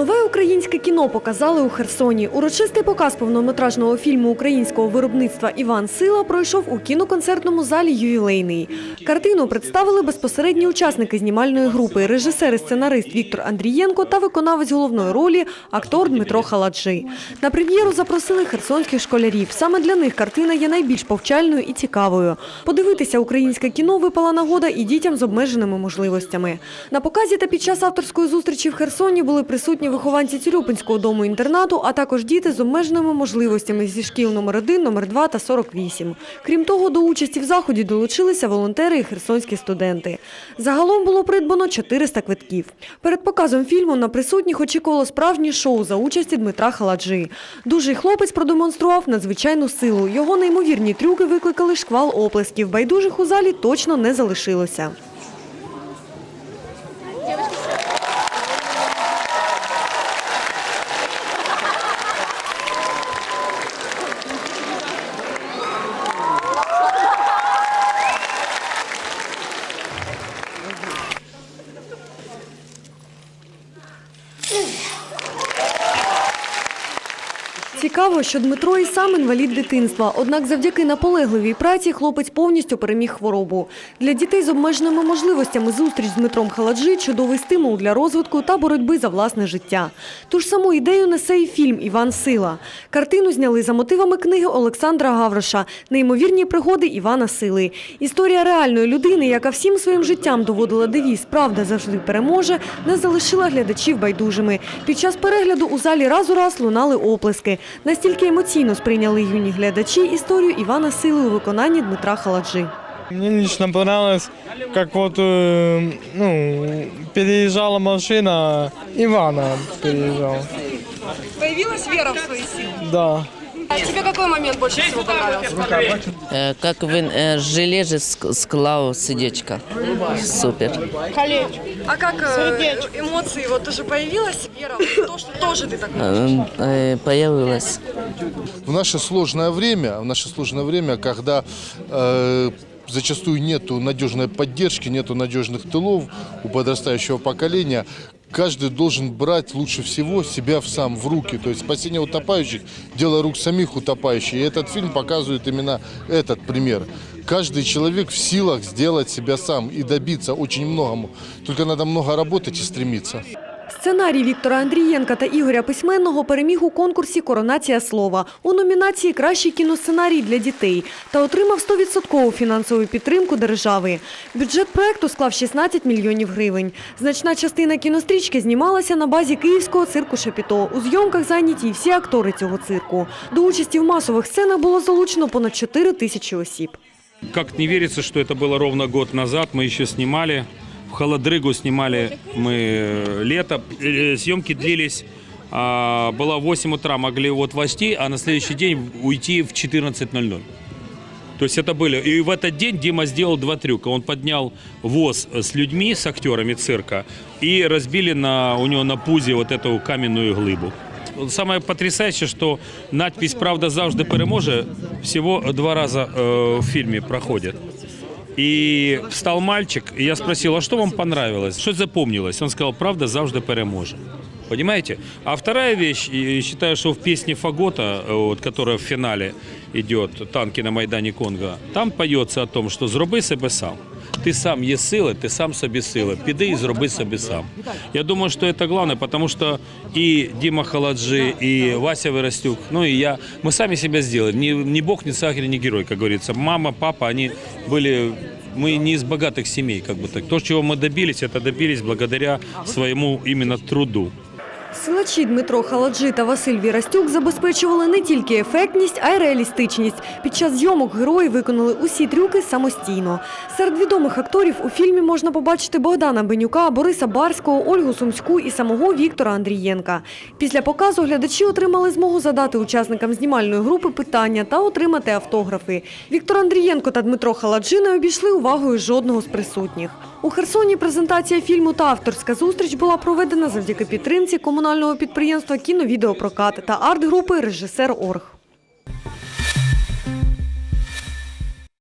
Нове українське кіно показали у Херсоні. Урочистий показ повнометражного фільму українського виробництва Іван Сила пройшов у кіноконцертному залі Ювілейний. Картину представили безпосередні учасники знімальної групи, режисер і сценарист Віктор Андрієнко та виконавець головної ролі актор Дмитро Халаджи. На прем'єру запросили херсонських школярів. Саме для них картина є найбільш повчальною і цікавою. Подивитися українське кіно випала нагода і дітям з обмеженими можливостями. На показі та під час авторської зустрічі в Херсоні були присутні вихованці Цюрюпинського дому інтернату, а також діти з обмеженими можливостями зі шкіл номер 1, номер 2 та 48. Крім того, до участі в заході долучилися волонтери і херсонські студенти. Загалом було придбано 400 квитків. Перед показом фільму на присутніх очікувало справжнє шоу за участі Дмитра Халаджи. Дужий хлопець продемонстрував надзвичайну силу. Його неймовірні трюки викликали шквал оплесків. Байдужих у залі точно не залишилося. Whew. Цікаво, що Дмитро і сам інвалід дитинства. Однак завдяки наполегливій праці хлопець повністю переміг хворобу. Для дітей з обмеженими можливостями зустріч з Дмитром Халаджи – чудовий стимул для розвитку та боротьби за власне життя. Ту ж саму ідею несе і фільм «Іван Сила». Картину зняли за мотивами книги Олександра Гавроша «Неймовірні пригоди Івана Сили». Історія реальної людини, яка всім своїм життям доводила девіз «Правда завжди переможе», не залишила глядачів байдужими. Під час перегляду у залі раз у раз лунали оплески. Настільки емоційно сприйняли юні глядачі історію Івана Сили у виконанні Дмитра Халаджи. Мне лично понравилось, как вот э, ну, переезжала машина, Ивана переезжал. Появилась вера в свои силы. Да. А тебе какой момент больше всего понравился? Е, Как він е, з железа ск- склав сердечко. Супер. А как э, эмоции? Вот тоже появилась вера в то, что тоже ты так Е, е, Появилась. В наше сложное время, в наше сложное время, когда э, зачастую нету надежной поддержки, нету надежных тылов у подрастающего поколения, каждый должен брать лучше всего себя в сам в руки. То есть спасение утопающих – дело рук самих утопающих. И этот фильм показывает именно этот пример. Каждый человек в силах сделать себя сам и добиться очень многому. Только надо много работать и стремиться. Сценарій Віктора Андрієнка та Ігоря Письменного переміг у конкурсі «Коронація слова» у номінації «Кращий кіносценарій для дітей» та отримав 100% фінансову підтримку держави. Бюджет проекту склав 16 мільйонів гривень. Значна частина кінострічки знімалася на базі київського цирку «Шапіто». У зйомках зайняті й всі актори цього цирку. До участі в масових сценах було залучено понад 4 тисячі осіб. Как не верится, что это было ровно год назад. Мы еще снимали. В Холодрыгу снимали мы э, лето. Э, Съемки длились. а, Было 8 утра, могли вот войти, а на следующий день уйти в 14.00. То есть это были... И в этот день Дима сделал два трюка. Он поднял воз с людьми, с актерами цирка, и разбили на, у него на пузе вот эту каменную глыбу. Самое потрясающее, что надпись «Правда завжди переможе» всего два раза э, в фильме проходит. И встал мальчик, и я спросил, а что вам понравилось? Что запомнилось? Он сказал, правда завжди переможе. Понимаете? А вторая вещь, я считаю, что в песне Фагота, вот, которая в финале идет, «Танки на Майдані Конго», там поется о том, что «зроби себе сам». Ти сам є сила, ти сам собі сила. Піди і зроби собі сам. Я думаю, что это главное, потому что и Дима Халаджи, и Вася Вырастюк, ну и я, мы сами себя сделали. Ни, ни бог, ни сахар, ни герой, как говорится. Мама, папа, они были мы не из богатых семей, как бы так. То, чего мы добились, это добились благодаря своему именно труду. Силачі Дмитро Халаджи та Василь Вірастюк забезпечували не тільки ефектність, а й реалістичність. Під час зйомок герої виконали усі трюки самостійно. Серед відомих акторів у фільмі можна побачити Богдана Бенюка, Бориса Барського, Ольгу Сумську і самого Віктора Андрієнка. Після показу глядачі отримали змогу задати учасникам знімальної групи питання та отримати автографи. Віктор Андрієнко та Дмитро Халаджи не обійшли увагою жодного з присутніх. У Херсоні презентація фільму та авторська зустріч була проведена завдяки підтримці комунального підприємства «Кіновідеопрокат» та арт-групи «Режисер Орг».